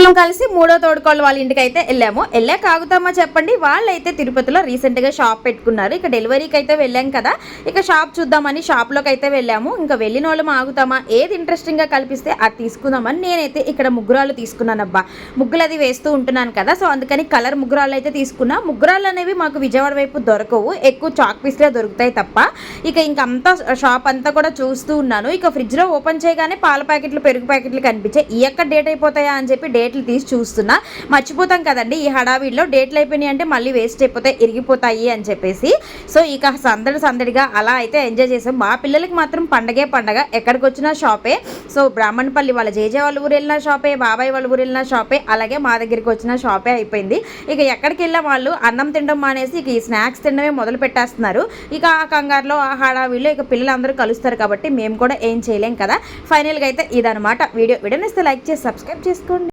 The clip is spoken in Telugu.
వాళ్ళం కలిసి మూడో తోడుకోళ్ళ వాళ్ళ ఇంటికి అయితే వెళ్ళాము. వెళ్ళాక ఆగుతామా చెప్పండి. వాళ్ళైతే తిరుపతిలో రీసెంట్గా షాప్ పెట్టుకున్నారు. ఇక డెలివరీకి అయితే వెళ్ళాం కదా. ఇక షాప్ చూద్దామని షాప్లోకి అయితే వెళ్ళాము. ఇంకా వెళ్ళిన వాళ్ళం ఆగుతామా ఏది ఇంట్రెస్టింగ్గా కల్పిస్తే అది తీసుకుందామని నేనైతే ఇక్కడ ముగ్గురాలు తీసుకున్నాను అబ్బా ముగ్గులు అది వేస్తూ ఉంటున్నాను కదా. సో అందుకని కలర్ ముగ్గురాలు అయితే తీసుకున్నా. ముగ్గురాలు అనేవి మాకు విజయవాడ వైపు దొరకవు. ఎక్కువ చాక్ పీస్లే దొరుకుతాయి తప్ప. ఇక ఇంకంతా షాప్ అంతా కూడా చూస్తూ ఉన్నాను. ఇక ఫ్రిడ్జ్లో ఓపెన్ చేయగానే పాల ప్యాకెట్లు పెరుగు ప్యాకెట్లు కనిపించాయి. ఈ ఎక్కడ డేట్ అయిపోతాయా అని చెప్పి డేట్ డేట్లు తీసి చూస్తున్నా. మర్చిపోతాం కదండి ఈ హడావిడిలో డేట్లు అయిపోయినాయి అంటే మళ్ళీ వేస్ట్ అయిపోతాయి ఇరిగిపోతాయి అని చెప్పేసి. సో ఇక సందడి సందడిగా అలా అయితే ఎంజాయ్ చేసాం. మా పిల్లలకి మాత్రం పండగే పండగ. ఎక్కడికి వచ్చినా షాపే. సో బ్రాహ్మణపల్లి వాళ్ళ జేజే వాళ్ళ ఊరు వెళ్ళిన షాపే బాబాయ్ వాళ్ళ ఊరు వెళ్ళిన షాపే. అలాగే మా దగ్గరికి వచ్చిన షాపే అయిపోయింది. ఇక ఎక్కడికి వెళ్ళిన వాళ్ళు అన్నం తినడం మానేసి ఇక ఈ స్నాక్స్ తినడమే మొదలు పెట్టేస్తున్నారు. ఇక ఆ కంగారులో ఆ హడావిడిలో ఇక పిల్లలందరూ కలుస్తారు కాబట్టి మేము కూడా ఏం చేయలేం కదా. ఫైనల్గా అయితే ఇదనమాట వీడియో. వీడియోని ఇస్తే లైక్ చేసి సబ్స్క్రైబ్ చేసుకోండి.